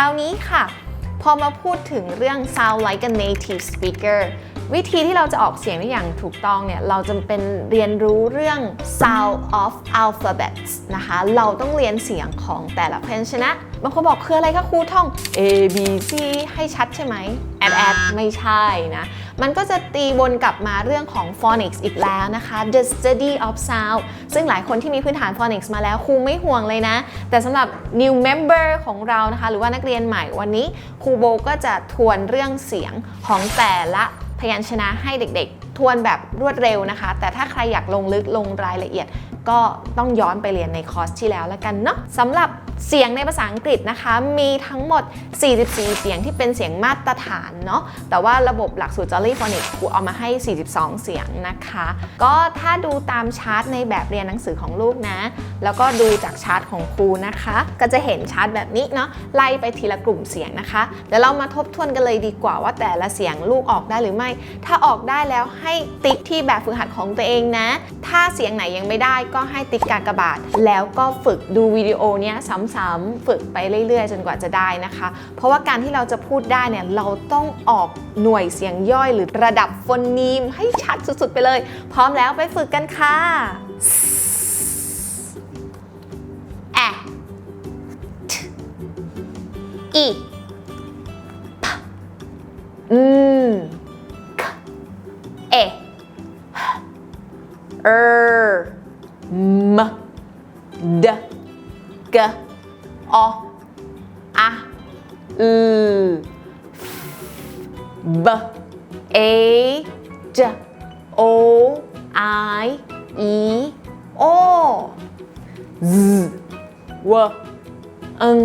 คราวนี้ค่ะ พอมาพูดถึงเรื่อง sound like a native speaker วิธีที่เราจะออกเสียงได้อย่างถูกต้องเนี่ย เราจะเป็นเรียนรู้เรื่อง sound of alphabets นะคะ เราต้องเรียนเสียงของแต่ละพยัญชนะบางคนบอกคืออะไรคะครูท่อง A B C ให้ชัดใช่ไหมแอดแอดไม่ใช่นะ มันก็จะตีวนกลับมาเรื่องของ phonics อีกแล้วนะคะ the study of sound ซึ่งหลายคนที่มีพื้นฐาน phonics มาแล้วครูไม่ห่วงเลยนะ แต่สำหรับ new member ของเรานะคะ หรือว่านักเรียนใหม่วันนี้ครูโบก็จะทวนเรื่องเสียงของแต่ละ พยัญชนะให้เด็กๆ ทวนแบบรวดเร็วนะคะ แต่ถ้าใครอยากลงลึกลงรายละเอียด ก็ต้องย้อนไปเรียนในคอร์สที่แล้วแล้วกันเนาะสำหรับ เสียงในภาษาอังกฤษนะคะ มีทั้งหมด 44 เสียงที่เป็นเสียงมาตรฐานเนาะแต่ว่าระบบหลักสูตร Jolly Phonics ครูเอามาให้ 42 เสียงนะคะ ก็ถ้าดูตามชาร์ตในแบบเรียนหนังสือของลูกนะ แล้วก็ดูจากชาร์ตของครูนะคะ ก็จะเห็นชาร์ตแบบนี้เนาะไล่ไปทีละกลุ่มเสียงนะคะเดี๋ยวเรามาทบทวนกันเลยดีกว่าว่าแต่ละเสียงลูกออกได้หรือไม่ ถ้าออกได้แล้วให้ติ๊กที่แบบฝึกหัดของตัวเองนะ ถ้าเสียงไหนยังไม่ได้ก็ให้ติ๊กกากบาทแล้วก็ฝึกดูวิดีโอเนี้ยซ้ำๆฝึกไปเรื่อยๆ จนกว่าจะได้นะคะ เพราะว่าการที่เราจะพูดได้เนี่ยเราต้องออกหน่วยเสียงย่อยหรือระดับฟอนนีมให้ชัดสุดๆไปเลย พร้อมแล้วไปฝึกกันค่ะแอะอีพอืมคเอเออมดก ออะอืบเอจโอไออีโอ z วอึง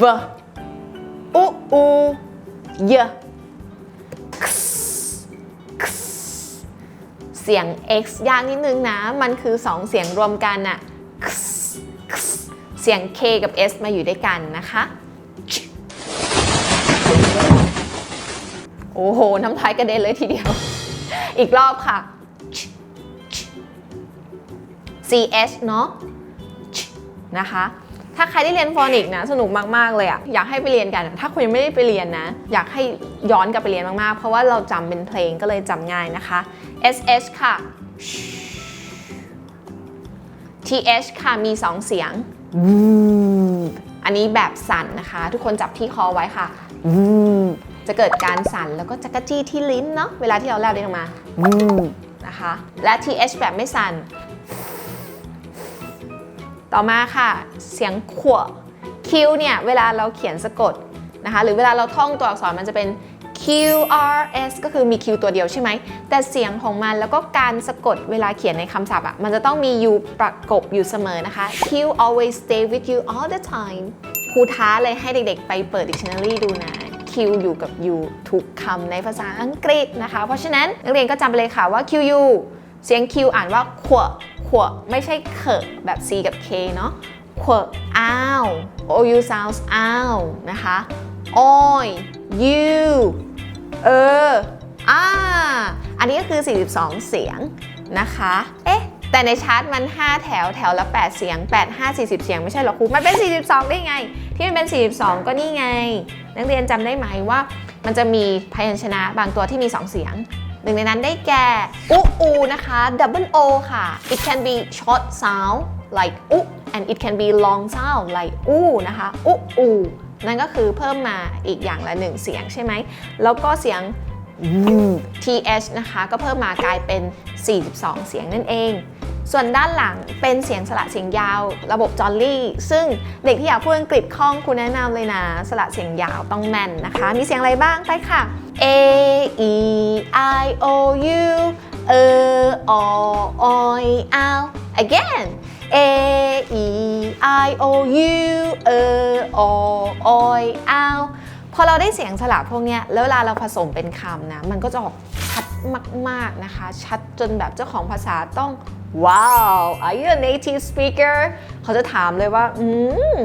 v u u y x x เสียง x ยากนิดนึงนะ มันคือสองเสียงรวมกันอะ เสียง k กับ s มาอยู่ด้วยกันนะคะ โอ้โห น้ำลายกระเด็นเลยทีเดียว อีกรอบค่ะ ch เนาะนะคะ ถ้าใครได้เรียนฟอนิกนะสนุกมาก ๆ เลยอะอยากให้ไปเรียนกัน ถ้าคุณยังไม่ได้ไปเรียนนะ อยากให้ย้อนกลับไปเรียนมาก ๆ เพราะว่าเราจำเป็นเพลงก็เลยจำง่ายนะคะ sh ค่ะ th ค่ะมี 2 เสียง อันนี้แบบสั่นนะคะ ทุกคนจับที่คอไว้ค่ะ จะเกิดการสั่นแล้วก็จักรจี้ที่ลิ้นเนาะเวลาที่เราแลบลิ้นออกมานะคะ และ th แบบไม่สั่น ต่อมาค่ะ เสียงขวคิวเนี่ย เวลาเราเขียนสะกดนะคะ หรือเวลาเราท่องตัวอักษรมันจะเป็น Q R S ก็คือมี Q ตัวเดียวใช่ไหม แต่เสียงของมันแล้วก็การสะกดเวลาเขียนในคำศัพท์อะ มันจะต้องมี U ประกบอยู่เสมอนะคะ Q always stay with you all the time ครูท้าเลยให้เด็กๆ ไปเปิด dictionary ดูนะ Q อยู่กับ U ทุกคำในภาษาอังกฤษนะคะ เพราะฉะนั้นนักเรียนก็จำไปเลยค่ะว่า Q U เสียง Q อ่านว่าขวขวไม่ใช่เขแบบ C กับ K เนาะขวอ้าว O U sounds อ้าวนะคะ oi you เออ อ่า อันนี้ก็คือ 42 เสียงนะคะ เอ๊ะ แต่ในชาร์ตมัน 5 แถวแถวละ 8 เสียง 8 5 40 เสียงไม่ใช่หรอครู มันเป็น 42 ได้ไง ที่มันเป็น 42 ก็นี่ไง นักเรียนจำได้ไหมว่า มันจะมีพยัญชนะบางตัวที่มี 2 เสียงหนึ่งในนั้นได้แก่อุอูนะคะ double o ค่ะ it can be short sound like อุ and it can be long sound like อูนะคะอุอู นั่นก็คือเพิ่มมาอีกอย่างละหนึ่งเสียงใช่ไหม แล้วก็เสียง th นะคะก็เพิ่มมากลายเป็น 42 เสียงนั่นเอง ส่วนด้านหลังเป็นเสียงสระเสียงยาว ระบบจอลลี่ ซึ่งเด็กที่อยากพูดอังกฤษคล่องคุณแนะนำเลยนะ สระเสียงยาวต้องแม่นนะคะ มีเสียงอะไรบ้างไปค่ะ a e i o u เออออ ยอ again a e i o u เออออยอพอเราได้เสียงสระพวกนี้แล้วเวลาเราผสมเป็นคำนะ มันก็จะออกชัดมาก ๆ นะคะ ชัดจนแบบเจ้าของภาษาต้องว้าว are you a native speaker เขาจะถามเลยว่า อืม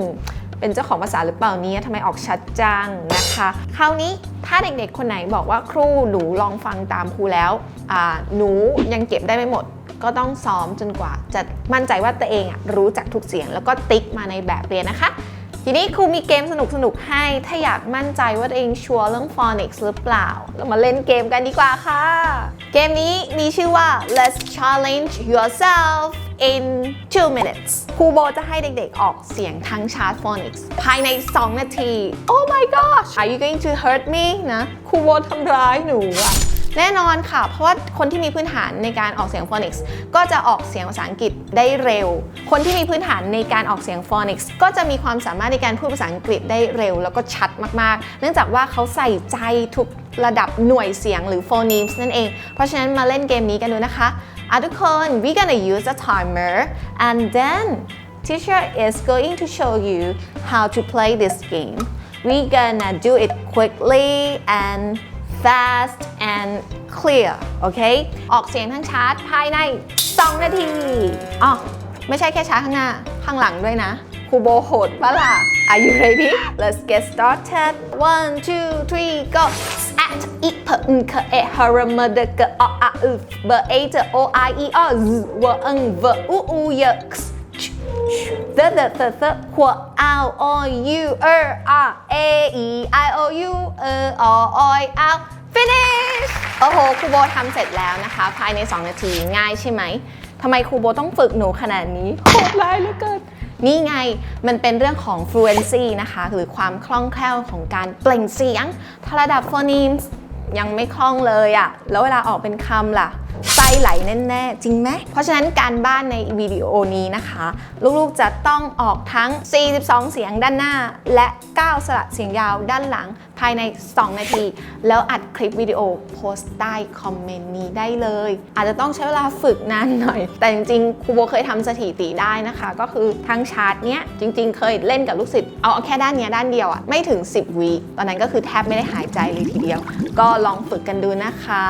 เป็นเจ้าของภาษาหรือเปล่านี้ทำไมออกชัดจังนะคะ คราวนี้ถ้าเด็กๆ คนไหนบอกว่าครูหนูลองฟังตามครูแล้ว หนูยังเก็บได้ไม่หมด ก็ต้องซ้อมจนกว่า จะมั่นใจว่าตัวเองอะรู้จักทุกเสียง แล้วก็ติ๊กมาในแบบเรียนนะคะ ทีนี้ครูมีเกมสนุกๆให้ ถ้าอยากมั่นใจว่าตัวเองชัวร์เรื่อง phonics หรือเปล่า เรามาเล่นเกมกันดีกว่าค่ะ เกมนี้มีชื่อว่า let's challenge yourself in 2 minutes ครูโบจะให้เด็กๆ ออกเสียงทั้งชาร์ต phonics ภายใน 2 นาที oh my gosh are you going to hurt me นะครูโบทำร้ายหนูอะ แน่นอนค่ะ เพราะว่าคนที่มีพื้นฐานในการออกเสียง phonics ก็จะออกเสียงภาษาอังกฤษได้เร็ว คนที่มีพื้นฐานในการออกเสียง phonics ก็จะมีความสามารถในการพูดภาษาอังกฤษได้เร็ว แล้วก็ชัดมากๆ เนื่องจากว่าเขาใส่ใจทุกระดับหน่วยเสียงหรือ phonemes นั่นเอง เพราะฉะนั้นมาเล่นเกมนี้กันดูนะคะอะทุกคน we gonna use a timer and then teacher is going to show you how to play this game we gonna do it quickly and fast and clear โอเค ออกเสียงทั้งชาร์ตภายใน 2 นาที อ๋อ ไม่ใช่แค่ชาร์ข้างหน้า ข้างหลังด้วยนะครูโบโหดปะล่ะ Are you ready Let's get started one two three go at อีเพออึงเคเอฮารมเดกออะอึเบอเอเจโอไออีอเวอึงเวอูอูเยกเดเดเดเดหัวเอาโอยูเอออาเออีไอโอยูเออออยเอา finish โอ้โหครูโบทำเสร็จแล้วนะคะ ภายใน 2 นาทีง่ายใช่ไหมทำไมครูโบต้องฝึกหนูขนาดนี้โหดร้ายเหลือเกินนี่ไงมันเป็นเรื่องของ fluency นะคะ หรือความคล่องแคล่วของการเปล่งเสียงถ้าระดับ phonemes ยังไม่คล่องเลยอะแล้วเวลาออกเป็นคำล่ะไส้ ไหลแน่ๆ จริงไหม เพราะฉะนั้นการบ้านในวิดีโอนี้นะคะ ลูกๆจะต้องออกทั้ง 42 เสียงด้านหน้า และ 9 สระเสียงยาวด้านหลังภายใน 2 นาที แล้วอัดคลิปวิดีโอโพสต์ใต้คอมเมนต์นี้ได้เลย อาจจะต้องใช้เวลาฝึกนานหน่อย แต่จริงๆครูโบเคยทำสถิติได้นะคะ ก็คือทั้งชาร์ตเนี้ยจริง ๆ เคยเล่นกับลูกศิษย์เอาแค่ด้านเนี้ยด้านเดียวอะไม่ถึง 10วิตอนนั้นก็คือแทบไม่ได้หายใจเลยทีเดียว ก็ลองฝึกกันดูนะคะ